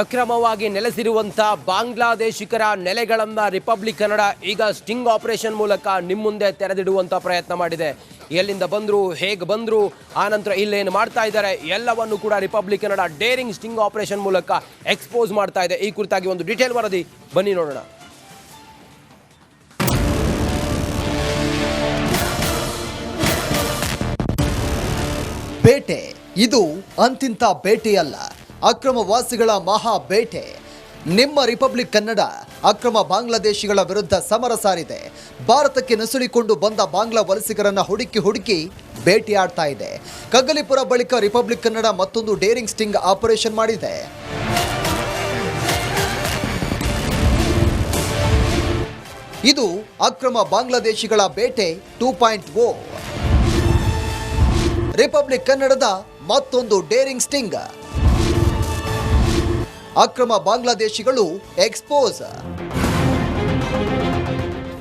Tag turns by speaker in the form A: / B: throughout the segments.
A: ಅಕ್ರಮವಾಗಿ ನೆಲೆಸಿರುವಂಥ ಬಾಂಗ್ಲಾದೇಶಿಕರ ನೆಲೆಗಳನ್ನು ರಿಪಬ್ಲಿಕ್ ಕನ್ನಡ ಈಗ ಸ್ಟಿಂಗ್ ಆಪರೇಷನ್ ಮೂಲಕ ನಿಮ್ಮ ಮುಂದೆ ತೆರೆದಿಡುವಂಥ ಪ್ರಯತ್ನ ಮಾಡಿದೆ. ಎಲ್ಲಿಂದ ಬಂದರು, ಹೇಗೆ ಬಂದರು, ಆನಂತರ ಇಲ್ಲೇನು ಮಾಡ್ತಾ ಇದ್ದಾರೆ, ಎಲ್ಲವನ್ನು ಕೂಡ Republic Kannada daring sting operation ಮೂಲಕ ಎಕ್ಸ್ಪೋಸ್ ಮಾಡ್ತಾ ಇದೆ. ಈ ಕುರಿತಾಗಿ ಒಂದು ಡೀಟೇಲ್ ವರದಿ. ಬನ್ನಿ ನೋಡೋಣ.
B: ಬೇಟೆ ಇದು ಅಂತಿಂತ ಬೇಟೆಯಲ್ಲ ಅಕ್ರಮವಾಸಿಗಳ ಮಹಾ ಬೇಟೆ. ನಿಮ್ಮ ರಿಪಬ್ಲಿಕ್ ಕನ್ನಡ ಅಕ್ರಮ ಬಾಂಗ್ಲಾದೇಶಿಗಳ ವಿರುದ್ಧ ಸಮರ ಸಾರಿದೆ. ಭಾರತಕ್ಕೆ ನುಸುಳಿಕೊಂಡು ಬಂದ ಬಾಂಗ್ಲಾ ವಲಸಿಗರನ್ನ ಹುಡುಕಿ ಹುಡುಕಿ ಭೇಟಿಯಾಡ್ತಾ ಇದೆ. ಕಗ್ಗಲಿಪುರ ಬಳಿಕ ರಿಪಬ್ಲಿಕ್ ಕನ್ನಡ ಮತ್ತೊಂದು ಡೇರಿಂಗ್ ಸ್ಟಿಂಗ್ ಆಪರೇಷನ್ ಮಾಡಿದೆ. ಇದು ಅಕ್ರಮ ಬಾಂಗ್ಲಾದೇಶಿಗಳ ಬೇಟೆ ಟೂ ಪಾಯಿಂಟ್ ಓ. ರಿಪಬ್ಲಿಕ್ ಕನ್ನಡದ ಮತ್ತೊಂದು ಡೇರಿಂಗ್ ಸ್ಟಿಂಗ್. ಅಕ್ರಮ ಬಾಂಗ್ಲಾದೇಶಿಗಳು ಎಕ್ಸ್ಪೋಸ್.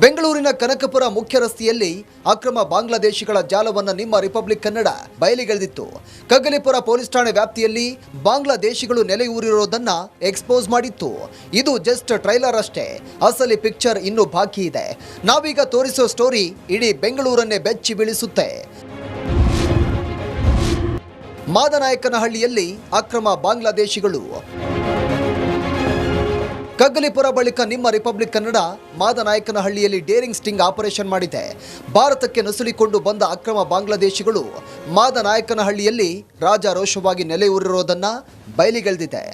B: ಬೆಂಗಳೂರಿನ ಕನಕಪುರ ಮುಖ್ಯ ರಸ್ತೆಯಲ್ಲಿ ಅಕ್ರಮ ಬಾಂಗ್ಲಾದೇಶಿಗಳ ಜಾಲವನ್ನು ನಿಮ್ಮ ರಿಪಬ್ಲಿಕ್ ಕನ್ನಡ ಬಯಲಿಗೆಳೆದಿತ್ತು. ಕಗ್ಗಲಿಪುರ ಪೊಲೀಸ್ ಠಾಣೆ ವ್ಯಾಪ್ತಿಯಲ್ಲಿ ಬಾಂಗ್ಲಾದೇಶಿಗಳು ನೆಲೆಯೂರಿರೋದನ್ನ ಎಕ್ಸ್ಪೋಸ್ ಮಾಡಿತ್ತು. ಇದು ಜಸ್ಟ್ ಟ್ರೈಲರ್ ಅಷ್ಟೇ. ಅಸಲಿ ಪಿಕ್ಚರ್ ಇನ್ನೂ ಬಾಕಿ ಇದೆ. ನಾವೀಗ ತೋರಿಸೋ ಸ್ಟೋರಿ ಇಡೀ ಬೆಂಗಳೂರನ್ನೇ ಬೆಚ್ಚಿ ಬೀಳಿಸುತ್ತೆ. ಮಾದನಾಯಕನಹಳ್ಳಿಯಲ್ಲಿ ಅಕ್ರಮ ಬಾಂಗ್ಲಾದೇಶಿಗಳು ಕಗ್ಗಲಿಪುರ ಬಳಿಕ ನಿಮ್ಮ ರಿಪಬ್ಲಿಕ್ ಕನ್ನಡ ಮಾದನಾಯಕನಹಳ್ಳಿಯಲ್ಲಿ ಡೇರಿಂಗ್ ಸ್ಟಿಂಗ್ ಆಪರೇಷನ್ ಮಾಡಿದೆ. ಭಾರತಕ್ಕೆ ನುಸುಳಿಕೊಂಡು ಬಂದ ಅಕ್ರಮ ಬಾಂಗ್ಲಾದೇಶಿಗಳು ಮಾದನಾಯಕನಹಳ್ಳಿಯಲ್ಲಿ ರಾಜಾರೋಷವಾಗಿ ನೆಲೆಯೂರಿರೋದನ್ನ ಬಯಲಿಗೆಳೆದಿದೆ.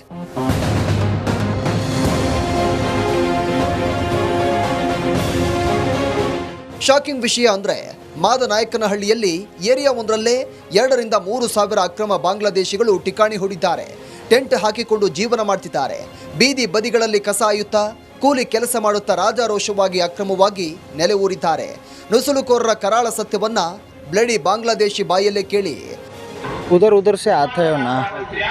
B: ಶಾಕಿಂಗ್ ವಿಷಯ ಅಂದ್ರೆ ಮಾದನಾಯಕನಹಳ್ಳಿಯಲ್ಲಿ ಏರಿಯಾ ಒಂದರಲ್ಲೇ ಎರಡರಿಂದ ಮೂರು ಸಾವಿರ ಅಕ್ರಮ ಬಾಂಗ್ಲಾದೇಶಿಗಳು ಠಿಕಾಣಿ ಹೂಡಿದ್ದಾರೆ. ಟೆಂಟ್ ಹಾಕಿಕೊಂಡು ಜೀವನ ಮಾಡ್ತಿದ್ದಾರೆ ಬೀದಿ ಬದಿಗಳಲ್ಲಿ ಕಸ ಆಯುತ್ತಾ ಕೂಲಿ ಕೆಲಸ ಮಾಡುತ್ತಾ ರಾಜಾರೋಷವಾಗಿ ಅಕ್ರಮವಾಗಿ ನೆಲೆ ಊರಿದ್ದಾರೆ ನುಸುಳುಕೋರರ ಕರಾಳ ಸತ್ಯವನ್ನ ಬ್ಲಡಿ ಬಾಂಗ್ಲಾದೇಶಿ ಬಾಯಲ್ಲೇ ಕೇಳಿ
C: उधर उधर से आते हो ना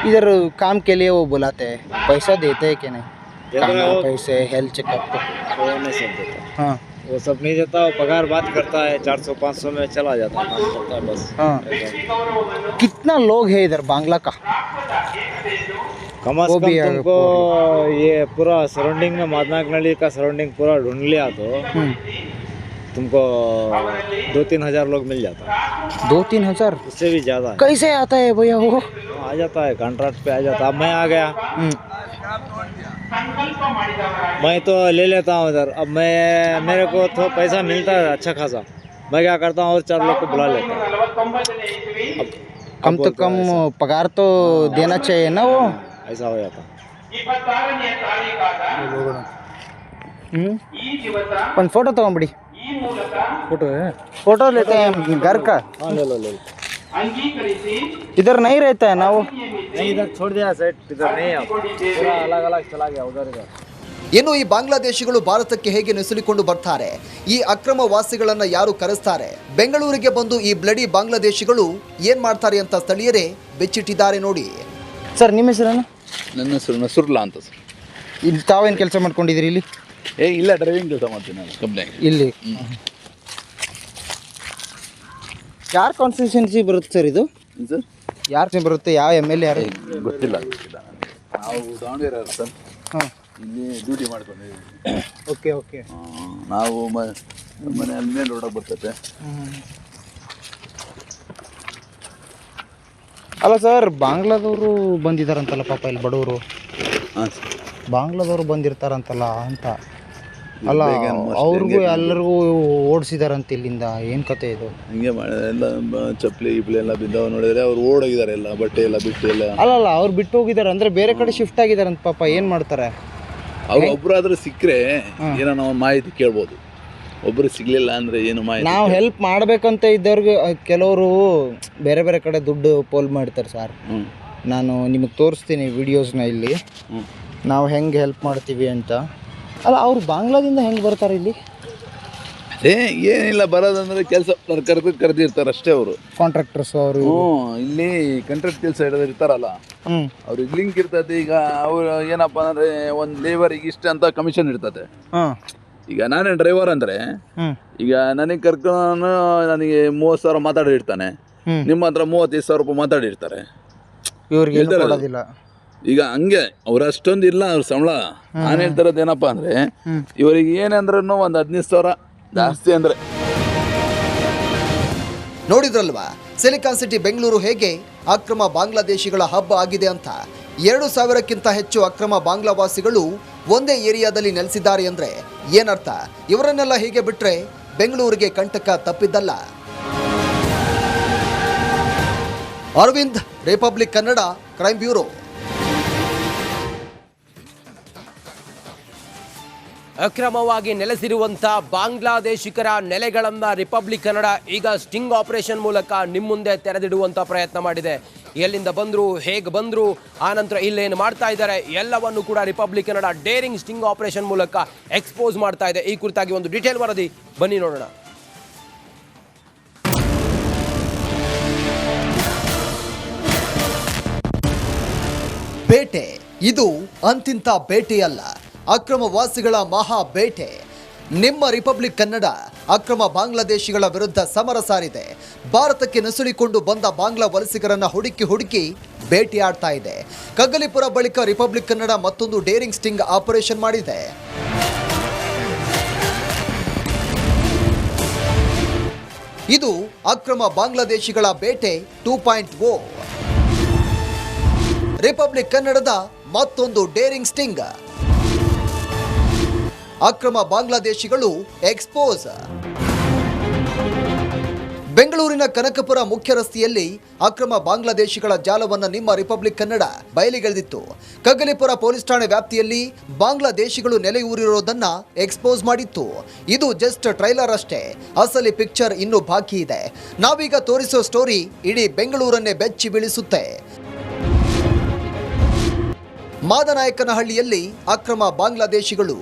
C: इधर काम के लिए वो बुलाते हैं पैसा देते हैं कि नहीं खाना पैसे हेल्थ चेकअप
D: वो नहीं सब देता
C: हाँ
D: वो सब नहीं देता वो पगार बात करता है चार सौ पाँच सौ में चला जाता है काम करता है बस
C: हाँ कितना लोग है इधर बांग्ला का
D: कम से कम तुमको ये पूरा सराउंडिंग में मादनाक नली का सराउंडिंग पूरा ढूंढ लिया तो
C: हम्म,
D: तुमको दो तीन हज़ार लोग मिल जाता। है
C: दो तीन हज़ार?
D: उससे भी ज़्यादा
C: कैसे आता है भैया वो?
D: आ जाता है कॉन्ट्रैक्ट पे आ जाता है। अब मैं आ गया।
C: हम्म,
D: मैं तो ले लेता हूँ इधर अब मैं मेरे को तो पैसा मिलता है अच्छा खासा। मैं क्या करता हूँ और चार लोग को बुला लेता हूँ।
C: कम
D: अब
C: तो
D: बोलता
C: कम
D: है ऐसा-
C: पगार तो देना चाहिए ना वो
D: ऐसा हो जाता
C: हम्म ಒಂದು ಫೋಟೋ ತಗೊಂಬಿಡಿ फोटो है फोटो लेते हैं हम घर का
D: हाँ ले लो ले लो
C: इधर नहीं रहता है ना वो
D: नहीं इधर छोड़ दिया सेट इधर नहीं है अब। पूरा अलग अलग चला गया उधर इधर
B: ಇನ್ನು ಈ ಬಾಂಗ್ಲಾದೇಶಿಗಳು ಭಾರತಕ್ಕೆ ಹೇಗೆ ನುಸುಳಿಕೊಂಡು ಬರ್ತಾರೆ? ಈ ಅಕ್ರಮ ವಾಸಿಗಳನ್ನು ಯಾರು ಕರೆಸ್ತಾರೆ? ಬೆಂಗಳೂರಿಗೆ ಬಂದು ಈ ಬ್ಲಡಿ ಬಾಂಗ್ಲಾದೇಶಿಗಳು ಏನ್ ಮಾಡ್ತಾರೆ ಅಂತ ಸ್ಥಳೀಯರೇ ಬೆಚ್ಚಿಟ್ಟಿದ್ದಾರೆ ನೋಡಿ.
C: ಸರ್ ನಿಮ್ಮ ಹೆಸರನ್ನು
E: ನನ್ನ ಹೆಸರು ನಸುರ್ಲಾ ಅಂತ ಸರ್.
C: ಇಲ್ಲಿ ತಾವೇನು ಕೆಲಸ ಮಾಡ್ಕೊಂಡಿದ್ದೀರಿ ಇಲ್ಲಿ?
E: ಏ ಇಲ್ಲ ಡ್ರೈವಿಂಗ್ ಕೆಲಸ ಮಾಡ್ತೀನಿ ನಾನು ಕಂಪ್ನಿಯಾಗ
C: ಇಲ್ಲಿ. ಯಾರ ಕಾನ್ಸ್ಟಿಟ್ಯೂನ್ಸಿ ಬರುತ್ತೆ ಸರ್ ಇದು?
E: ಸರ್?
C: ಯಾರು ಬರುತ್ತೆ? ಯಾವ ಎಂ ಎಲ್ ಎ ಯಾರು?
E: ಗೊತ್ತಿಲ್ಲ ಗೊತ್ತಿಲ್ಲ. ನಾವು ದಾವಣಗೆರೆ ಸರ್.
C: ಹಾಂ
E: ಇಲ್ಲಿ ಡ್ಯೂಟಿ ಮಾಡ್ಕೊಂಡಿದ್ದೀವಿ
C: ಓಕೆ ಓಕೆ
E: ನಾವು ಮನೆ ಅಲ್ಲೇ ರೋಡಾಗ ಬರ್ತೈತೆ.
C: ಅಲ್ಲ ಸರ್ ಬಾಂಗ್ಲಾದವರು ಬಂದಿದ್ದಾರಂತಲ್ಲ ಪಾಪ ಇಲ್ಲಿ ಬಡವರು.
E: ಹಾಂ ಸರ್
C: ಬಾಂಗ್ಲಾದವರು ಬಂದಿರ್ತಾರಂತಲ್ಲ ಅಂತ. ಅಲ್ಲ ಅವ್ರಿಗೂ ಎಲ್ಲರಿಗೂ ಓಡಿಸಿದಾರಂತ ಇಲ್ಲಿಂದ. ಏನು ಕತೆ ಇದು?
E: ಹಿಂಗೆ ಎಲ್ಲ ಚಪ್ಪಲಿ ಗಿಪ್ಲಿ ಎಲ್ಲ ಬಿದ್ದಾವ ನೋಡಿದ್ರೆ ಅವ್ರು ಓಡೋಗಿದ್ದಾರೆ ಎಲ್ಲ ಬಟ್ಟೆ ಎಲ್ಲ ಬಿಟ್ಟು ಎಲ್ಲ.
C: ಅಲ್ಲ ಅಲ್ಲ ಅವ್ರು ಬಿಟ್ಟು ಹೋಗಿದ್ದಾರೆ ಅಂದ್ರೆ ಬೇರೆ ಕಡೆ ಶಿಫ್ಟ್ ಆಗಿದಾರಂತ ಪಾಪ. ಏನು ಮಾಡ್ತಾರೆ?
E: ಅವ್ರು ಒಬ್ಬರಾದ್ರೂ ಸಿಕ್ಕರೆ ಏನೋ ನಾವು ಮಾಹಿತಿ ಕೇಳ್ಬೋದು. ಒಬ್ಬರು ಸಿಗ್ಲಿಲ್ಲ ಅಂದ್ರೆ ಏನು ಮಾಹಿತಿ
C: ನಾವು ಹೆಲ್ಪ್ ಮಾಡ್ಬೇಕಂತ ಇದ್ದವ್ರಿಗೆ ಕೆಲವರು ಬೇರೆ ಬೇರೆ ಕಡೆ ದುಡ್ಡು ಪೋಲ್ ಮಾಡ್ತಾರೆ ಸರ್. ನಾನು ನಿಮಗೆ ತೋರಿಸ್ತೀನಿ ವಿಡಿಯೋಸ್ನ ಇಲ್ಲಿ. ನಾವು ಹೆಂಗೆ ಹೆಲ್ಪ್ ಮಾಡ್ತೀವಿ ಅಂತ. ಅಲ್ಲ ಅವ್ರು ಬಾಂಗ್ಲಾದಿಂದ ಹೆಂಗೆ ಬರ್ತಾರೆ ಇಲ್ಲಿ?
E: ಅದೇ ಏನಿಲ್ಲ ಬರೋದಂದ್ರೆ ಕೆಲಸ ಕರೆದು ಕರೆದಿರ್ತಾರೆ ಅಷ್ಟೇ ಅವರು.
C: ಕಾಂಟ್ರಾಕ್ಟರ್ಸ್ ಅವರು
E: ಹ್ಞೂ ಇಲ್ಲಿ ಕಾಂಟ್ರಾಕ್ಟ್ ಕೆಲಸ ಹಿಡಿದ್ರೆ ಇರ್ತಾರಲ್ಲ
C: ಹ್ಞೂ
E: ಅವ್ರಿಗೆ ಲಿಂಕ್ ಇರ್ತದೆ ಈಗ ಅವ್ರು ಏನಪ್ಪ ಅಂದರೆ ಒಂದು ಲೇಬರಿಗೆ ಇಷ್ಟ ಅಂತ ಕಮಿಷನ್ ಇರ್ತದೆ
C: ಹಾಂ.
E: ಈಗ ನಾನೇ ಡ್ರೈವರ್ ಅಂದ್ರೆ
C: ಹ್ಞೂ
E: ಈಗ ನನಗೆ ಕರ್ಕೊಂಡು ನನಗೆ ಮೂವತ್ತು ಸಾವಿರ ಮಾತಾಡಿರ್ತಾನೆ ನಿಮ್ಮ ಹತ್ರ ಮೂವತ್ತೈದು ಸಾವಿರ ರೂಪಾಯಿ ಮಾತಾಡಿರ್ತಾರೆ.
C: ಇವ್ರಿಗೆ ಏನು. ಕೊಡೋದಿಲ್ಲ.
E: ಈಗ ಹಂಗೆ ಅವ್ರ ಅಷ್ಟೊಂದು ಇಲ್ಲ ಅವ್ರ ಸಂಬಳ. ನಾನು ಹೇಳ್ತಿರೋದು ಏನಪ್ಪ ಅಂದ್ರೆ ಇವರಿಗೆ ಏನಂದ್ರೂ ಒಂದು ಹದಿನೈದು ಸಾವಿರ ಜಾಸ್ತಿ ಅಂದರೆ.
B: ನೋಡಿದ್ರಲ್ವಾ? ಸಿಲಿಕಾನ್ ಸಿಟಿ ಬೆಂಗಳೂರು ಹೇಗೆ ಅಕ್ರಮ ಬಾಂಗ್ಲಾದೇಶಿಗಳ ಹಬ್ಬ ಆಗಿದೆ ಅಂತ? ಎರಡು ಸಾವಿರಕ್ಕಿಂತ ಹೆಚ್ಚು ಅಕ್ರಮ ಬಾಂಗ್ಲಾವಾಸಿಗಳು ಒಂದೇ ಏರಿಯಾದಲ್ಲಿ ನೆಲೆಸಿದ್ದಾರೆ ಅಂದ್ರೆ ಏನರ್ಥ? ಇವರನ್ನೆಲ್ಲ ಹೀಗೆ ಬಿಟ್ರೆ ಬೆಂಗಳೂರಿಗೆ ಕಂಟಕ ತಪ್ಪಿದ್ದಲ್ಲ. Aravind Republic Kannada crime bureau
A: ಅಕ್ರಮವಾಗಿ ನೆಲೆಸಿರುವಂಥ ಬಾಂಗ್ಲಾದೇಶಿಕರ ನೆಲೆಗಳನ್ನು ರಿಪಬ್ಲಿಕ್ ಕನ್ನಡ ಈಗ ಸ್ಟಿಂಗ್ ಆಪರೇಷನ್ ಮೂಲಕ ನಿಮ್ಮ ಮುಂದೆ ತೆರೆದಿಡುವಂಥ ಪ್ರಯತ್ನ ಮಾಡಿದೆ. ಎಲ್ಲಿಂದ ಬಂದರು, ಹೇಗೆ ಬಂದರು, ಆನಂತರ ಇಲ್ಲೇನು ಮಾಡ್ತಾ ಇದ್ದಾರೆ, ಎಲ್ಲವನ್ನು ಕೂಡ Republic Kannada daring sting operation ಮೂಲಕ ಎಕ್ಸ್ಪೋಸ್ ಮಾಡ್ತಾ ಇದೆ. ಈ ಕುರಿತಾಗಿ ಒಂದು ಡೀಟೇಲ್ ವರದಿ. ಬನ್ನಿ ನೋಡೋಣ.
B: ಬೇಟೆ ಇದು ಅಂತಿಂತ ಬೇಟೆಯಲ್ಲ ಅಕ್ರಮವಾಸಿಗಳ ಮಹಾ ಬೇಟೆ. ನಿಮ್ಮ ರಿಪಬ್ಲಿಕ್ ಕನ್ನಡ ಅಕ್ರಮ ಬಾಂಗ್ಲಾದೇಶಿಗಳ ವಿರುದ್ಧ ಸಮರ ಸಾರಿದೆ. ಭಾರತಕ್ಕೆ ನುಸುಳಿಕೊಂಡು ಬಂದ ಬಾಂಗ್ಲಾ ವಲಸಿಗರನ್ನ ಹುಡುಕಿ ಹುಡುಕಿ ಭೇಟಿಯಾಡ್ತಾ ಇದೆ. ಕಗ್ಗಲಿಪುರ ಬಳಿಕ ರಿಪಬ್ಲಿಕ್ ಕನ್ನಡ ಮತ್ತೊಂದು ಡೇರಿಂಗ್ ಸ್ಟಿಂಗ್ ಆಪರೇಷನ್ ಮಾಡಿದೆ. ಇದು ಅಕ್ರಮ ಬಾಂಗ್ಲಾದೇಶಿಗಳ ಬೇಟೆ ಟೂ ಪಾಯಿಂಟ್ ಓ. ರಿಪಬ್ಲಿಕ್ ಕನ್ನಡದ ಮತ್ತೊಂದು ಡೇರಿಂಗ್ ಸ್ಟಿಂಗ್. ಅಕ್ರಮ ಬಾಂಗ್ಲಾದೇಶಿಗಳು ಎಕ್ಸ್ಪೋಸ್. ಬೆಂಗಳೂರಿನ ಕನಕಪುರ ಮುಖ್ಯ ರಸ್ತೆಯಲ್ಲಿ ಅಕ್ರಮ ಬಾಂಗ್ಲಾದೇಶಿಗಳ ಜಾಲವನ್ನು ನಿಮ್ಮ ರಿಪಬ್ಲಿಕ್ ಕನ್ನಡ ಬಯಲಿಗೆಳೆದಿತ್ತು. ಕಗ್ಗಲಿಪುರ ಪೊಲೀಸ್ ಠಾಣೆ ವ್ಯಾಪ್ತಿಯಲ್ಲಿ ಬಾಂಗ್ಲಾದೇಶಿಗಳು ನೆಲೆಯೂರಿರೋದನ್ನ ಎಕ್ಸ್ಪೋಸ್ ಮಾಡಿತ್ತು. ಇದು ಜಸ್ಟ್ ಟ್ರೈಲರ್ ಅಷ್ಟೇ. ಅಸಲಿ ಪಿಕ್ಚರ್ ಇನ್ನೂ ಬಾಕಿ ಇದೆ. ನಾವೀಗ ತೋರಿಸೋ ಸ್ಟೋರಿ ಇಡೀ ಬೆಂಗಳೂರನ್ನೇ ಬೆಚ್ಚಿ ಬೀಳಿಸುತ್ತೆ. ಮಾದನಾಯಕನಹಳ್ಳಿಯಲ್ಲಿ ಅಕ್ರಮ ಬಾಂಗ್ಲಾದೇಶಿಗಳು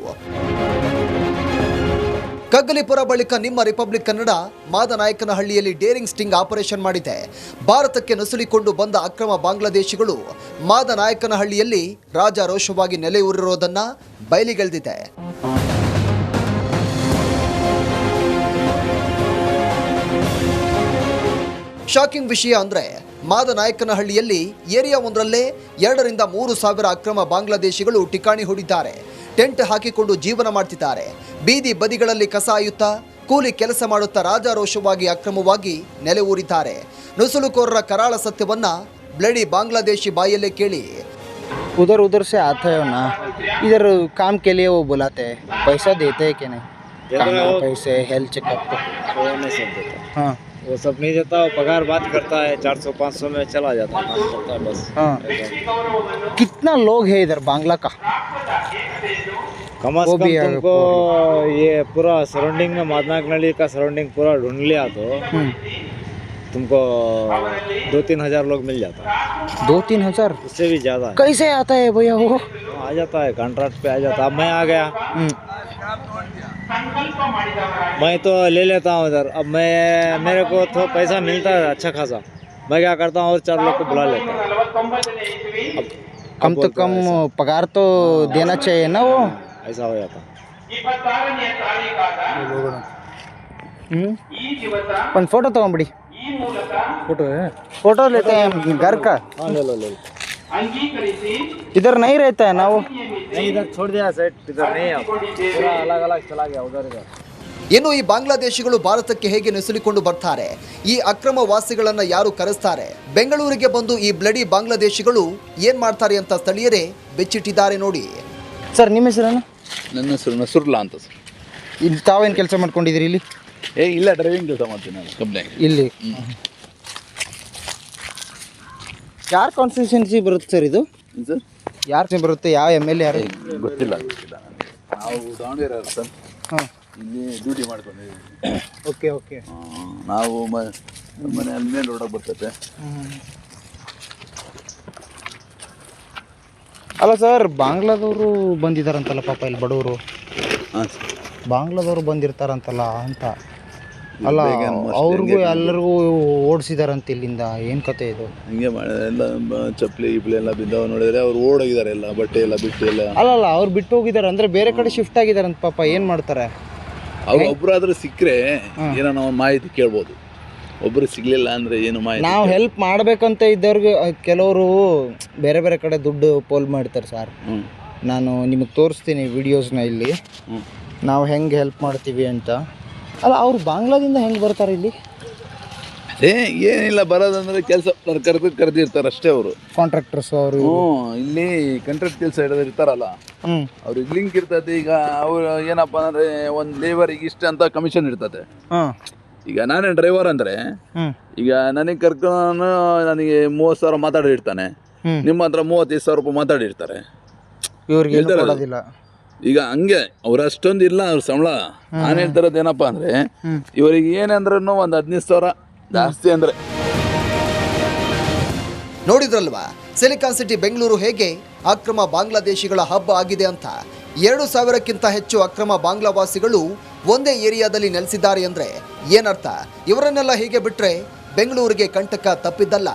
B: ಕಗ್ಗಲಿಪುರ ಬಳಿಕ ನಿಮ್ಮ ರಿಪಬ್ಲಿಕ್ ಕನ್ನಡ ಮಾದನಾಯಕನಹಳ್ಳಿಯಲ್ಲಿ ಡೇರಿಂಗ್ ಸ್ಟಿಂಗ್ ಆಪರೇಷನ್ ಮಾಡಿದೆ. ಭಾರತಕ್ಕೆ ನುಸುಳಿಕೊಂಡು ಬಂದ ಅಕ್ರಮ ಬಾಂಗ್ಲಾದೇಶಿಗಳು ಮಾದನಾಯಕನಹಳ್ಳಿಯಲ್ಲಿ ರಾಜಾರೋಷವಾಗಿ ನೆಲೆಯೂರಿರೋದನ್ನ ಬಯಲಿಗೆಳೆದಿದೆ. ಶಾಕಿಂಗ್ ವಿಷಯ ಅಂದ್ರೆ ಮಾದನಾಯಕನಹಳ್ಳಿಯಲ್ಲಿ ಏರಿಯಾ ಒಂದರಲ್ಲೇ ಎರಡರಿಂದ ಮೂರು ಸಾವಿರ ಅಕ್ರಮ ಬಾಂಗ್ಲಾದೇಶಿಗಳು ಠಿಕಾಣಿ ಹೂಡಿದ್ದಾರೆ. ಟೆಂಟ್ ಹಾಕಿಕೊಂಡು ಜೀವನ ಮಾಡ್ತಿದ್ದಾರೆ ಬೀದಿ ಬದಿಗಳಲ್ಲಿ ಕಸ ಆಯುತ್ತಾ ಕೂಲಿ ಕೆಲಸ ಮಾಡುತ್ತಾ ರಾಜಾರೋಷವಾಗಿ ಅಕ್ರಮವಾಗಿ ನೆಲೆ ಊರಿದ್ದಾರೆ ನುಸುಳುಕೋರರ ಕರಾಳ ಸತ್ಯವನ್ನ ಬ್ಲಡಿ ಬಾಂಗ್ಲಾದೇಶಿ ಬಾಯಲ್ಲೇ ಕೇಳಿ
C: उधर उधर से आते हो ना इधर काम के लिए वो बुलाते हैं पैसा देते हैं कि नहीं खाना पैसे हेल्थ चेकअप
D: वो नहीं सब देता
C: हाँ
D: वो सब नहीं देता वो पगार बात करता है चार सौ पाँच सौ में चला जाता है काम करता है बस
C: हाँ कितना लोग है इधर बांग्ला का
D: कम से कम तुमको ये पूरा सराउंडिंग में मादनाक नली का सराउंडिंग पूरा ढूंढ लिया तो
C: हम्म,
D: तुमको दो तीन हज़ार लोग मिल जाता। है
C: दो तीन हज़ार?
D: उससे भी ज़्यादा
C: कैसे आता है भैया वो?
D: आ जाता है कॉन्ट्रैक्ट पे आ जाता है। अब मैं आ गया।
C: हम्म,
D: मैं तो ले लेता हूँ इधर अब मैं मेरे को तो पैसा मिलता है अच्छा खासा। मैं क्या करता हूँ और चार लोग को बुला लेता हूँ।
C: कम
D: अब
C: तो
D: बोलता
C: कम
D: है ऐसा।
C: पगार तो देना चाहिए ना वो
D: ऐसा हो जाता
C: हम्म ಒಂದು ಫೋಟೋ ತಗೊಂಬಿಡಿ फोटो है फोटो लेते हैं हम घर का
D: हाँ ले लो ले लो
C: इधर नहीं रहता है ना वो
D: नहीं इधर छोड़ दिया सेट इधर नहीं है अब। पूरा अलग अलग चला गया उधर इधर
B: ಇನ್ನು ಈ ಬಾಂಗ್ಲಾದೇಶಿಗಳು ಭಾರತಕ್ಕೆ ಹೇಗೆ ನುಸುಳಿಕೊಂಡು ಬರ್ತಾರೆ? ಈ ಅಕ್ರಮ ವಾಸಿಗಳನ್ನು ಯಾರು ಕರೆಸ್ತಾರೆ? ಬೆಂಗಳೂರಿಗೆ ಬಂದು ಈ ಬ್ಲಡಿ ಬಾಂಗ್ಲಾದೇಶಿಗಳು ಏನ್ ಮಾಡ್ತಾರೆ ಅಂತ ಸ್ಥಳೀಯರೇ ಬೆಚ್ಚಿಟ್ಟಿದ್ದಾರೆ ನೋಡಿ.
C: ಸರ್ ನಿಮ್ಮ ಹೆಸರನ್ನು
E: ನನ್ನ ಹೆಸರು ನಸುರ್ಲಾ ಅಂತ ಸರ್.
C: ಇಲ್ಲಿ ತಾವೇನು ಕೆಲಸ ಮಾಡ್ಕೊಂಡಿದ್ದೀರಿ ಇಲ್ಲಿ?
E: ಏ ಇಲ್ಲ ಡ್ರೈವಿಂಗ್ ಕೆಲಸ ಮಾಡ್ತೀನಿ ನಾನು ಕಂಪ್ನಿಯಾಗ
C: ಇಲ್ಲಿ. ಯಾರ ಕಾನ್ಸ್ಟಿಟ್ಯೂನ್ಸಿ ಬರುತ್ತೆ ಸರ್ ಇದು?
E: ಸರ್?
C: ಯಾರು ಬರುತ್ತೆ? ಯಾವ ಎಂ ಎಲ್ ಎ ಯಾರು?
E: ಗೊತ್ತಿಲ್ಲ ಗೊತ್ತಿಲ್ಲ. ನಾವು ದಾವಣಗೆರೆ ಸರ್.
C: ಹಾಂ
E: ಇಲ್ಲಿ ಡ್ಯೂಟಿ ಮಾಡ್ಕೊಂಡಿದ್ದೀವಿ
C: ಓಕೆ ಓಕೆ
E: ನಾವು ಮನೆ ಅಲ್ಲೇ ರೋಡಾಗ ಬರ್ತೈತೆ.
C: ಅಲ್ಲ ಸರ್ ಬಾಂಗ್ಲಾದವರು ಬಂದಿದ್ದಾರಂತಲ್ಲ ಪಾಪ ಇಲ್ಲಿ ಬಡವರು.
E: ಹಾಂ ಸರ್
C: ಬಾಂಗ್ಲಾದವರು ಬಂದಿರ್ತಾರಂತಲ್ಲ ಅಂತ. ಅಲ್ಲ ಅವ್ರಿಗೂ ಎಲ್ಲರಿಗೂ ಓಡಿಸಿದಾರಂತ ಇಲ್ಲಿಂದ. ಏನು ಕತೆ ಇದು?
E: ಹಿಂಗೆ ಎಲ್ಲ ಚಪ್ಪಲಿ ಗಿಪ್ಲಿ ಎಲ್ಲ ಬಿದ್ದಾವ ನೋಡಿದ್ರೆ ಅವ್ರು ಓಡೋಗಿದ್ದಾರೆ ಎಲ್ಲ ಬಟ್ಟೆ ಎಲ್ಲ ಬಿಟ್ಟು ಎಲ್ಲ.
C: ಅಲ್ಲ ಅಲ್ಲ ಅವ್ರು ಬಿಟ್ಟು ಹೋಗಿದ್ದಾರೆ ಅಂದ್ರೆ ಬೇರೆ ಕಡೆ ಶಿಫ್ಟ್ ಆಗಿದಾರಂತ ಪಾಪ. ಏನು ಮಾಡ್ತಾರೆ?
E: ಅವ್ರು ಒಬ್ಬರಾದ್ರೂ ಸಿಕ್ಕರೆ ಏನೋ ನಾವು ಮಾಹಿತಿ ಕೇಳ್ಬೋದು. ಒಬ್ರು ಸಿಗ್ಲಿಲ್ಲ ಅಂದ್ರೆ ಏನು ಮಾಹಿತಿ
C: ನಾವು ಹೆಲ್ಪ್ ಮಾಡ್ಬೇಕಂತ ಇದ್ದವ್ರಿಗೆ ಕೆಲವರು ಬೇರೆ ಬೇರೆ ಕಡೆ ದುಡ್ಡು ಪೋಲ್ ಮಾಡ್ತಾರೆ ಸರ್. ನಾನು ನಿಮಗೆ ತೋರಿಸ್ತೀನಿ ವಿಡಿಯೋಸ್ನ ಇಲ್ಲಿ. ನಾವು ಹೆಂಗೆ ಹೆಲ್ಪ್ ಮಾಡ್ತೀವಿ ಅಂತ. ಅಲ್ಲ ಅವ್ರು ಬಾಂಗ್ಲಾದಿಂದ ಹೆಂಗೆ ಬರ್ತಾರೆ ಇಲ್ಲಿ?
E: ಅದೇ ಏನಿಲ್ಲ ಬರೋದಂದ್ರೆ ಕೆಲಸ ಕರೆದು ಕರೆದಿರ್ತಾರೆ ಅಷ್ಟೇ ಅವರು.
C: ಕಾಂಟ್ರಾಕ್ಟರ್ಸ್ ಅವರು
E: ಹ್ಞೂ ಇಲ್ಲಿ ಕಾಂಟ್ರಾಕ್ಟ್ ಕೆಲಸ ಹಿಡಿದು ಇರ್ತಾರಲ್ಲ
C: ಹ್ಞೂ
E: ಅವ್ರಿಗೆ ಲಿಂಕ್ ಇರ್ತದೆ ಈಗ ಅವ್ರು ಏನಪ್ಪ ಅಂದರೆ ಒಂದು ಲೇಬರಿಗೆ ಇಷ್ಟ ಅಂತ ಕಮಿಷನ್ ಇರ್ತದೆ
C: ಹಾಂ.
E: ಈಗ ನಾನೇ ಡ್ರೈವರ್ ಅಂದ್ರೆ
C: ಹ್ಞೂ
E: ಈಗ ನನಗೆ ಕರ್ಕೊಂಡು ನನಗೆ ಮೂವತ್ತು ಸಾವಿರ ಮಾತಾಡಿರ್ತಾನೆ
C: ಹ್ಮ್.
E: ನಿಮ್ಮ ಹತ್ರ ಮೂವತ್ತೈದು ಸಾವಿರ ರೂಪಾಯಿ ಮಾತಾಡಿರ್ತಾರೆ.
C: ಇವ್ರಿಗೆ ಏನು
E: ಹೇಳ್ತಾರೆ
C: ಕೊಡೋದಿಲ್ಲ.
E: ಈಗ ಹಂಗೆ ಅವ್ರ ಅಷ್ಟೊಂದು ಇಲ್ಲ ಅವ್ರ ಸಂಬಳ. ನಾನು ಹೇಳ್ತಿರೋದು ಏನಪ್ಪ ಅಂದ್ರೆ ಇವರಿಗೆ ಏನಂದ್ರೂ ಒಂದು ಹದಿನೈದು ಸಾವಿರ ಜಾಸ್ತಿ ಅಂದರೆ.
B: ನೋಡಿದ್ರಲ್ವಾ? ಸಿಲಿಕಾನ್ ಸಿಟಿ ಬೆಂಗಳೂರು ಹೇಗೆ ಅಕ್ರಮ ಬಾಂಗ್ಲಾದೇಶಿಗಳ ಹಬ್ಬ ಆಗಿದೆ ಅಂತ? ಎರಡು ಸಾವಿರಕ್ಕಿಂತ ಹೆಚ್ಚು ಅಕ್ರಮ ಬಾಂಗ್ಲಾವಾಸಿಗಳು ಒಂದೇ ಏರಿಯಾದಲ್ಲಿ ನೆಲೆಸಿದ್ದಾರೆ ಅಂದ್ರೆ ಏನರ್ಥ? ಇವರನ್ನೆಲ್ಲ ಹೀಗೆ ಬಿಟ್ರೆ ಬೆಂಗಳೂರಿಗೆ ಕಂಟಕ ತಪ್ಪಿದ್ದಲ್ಲ?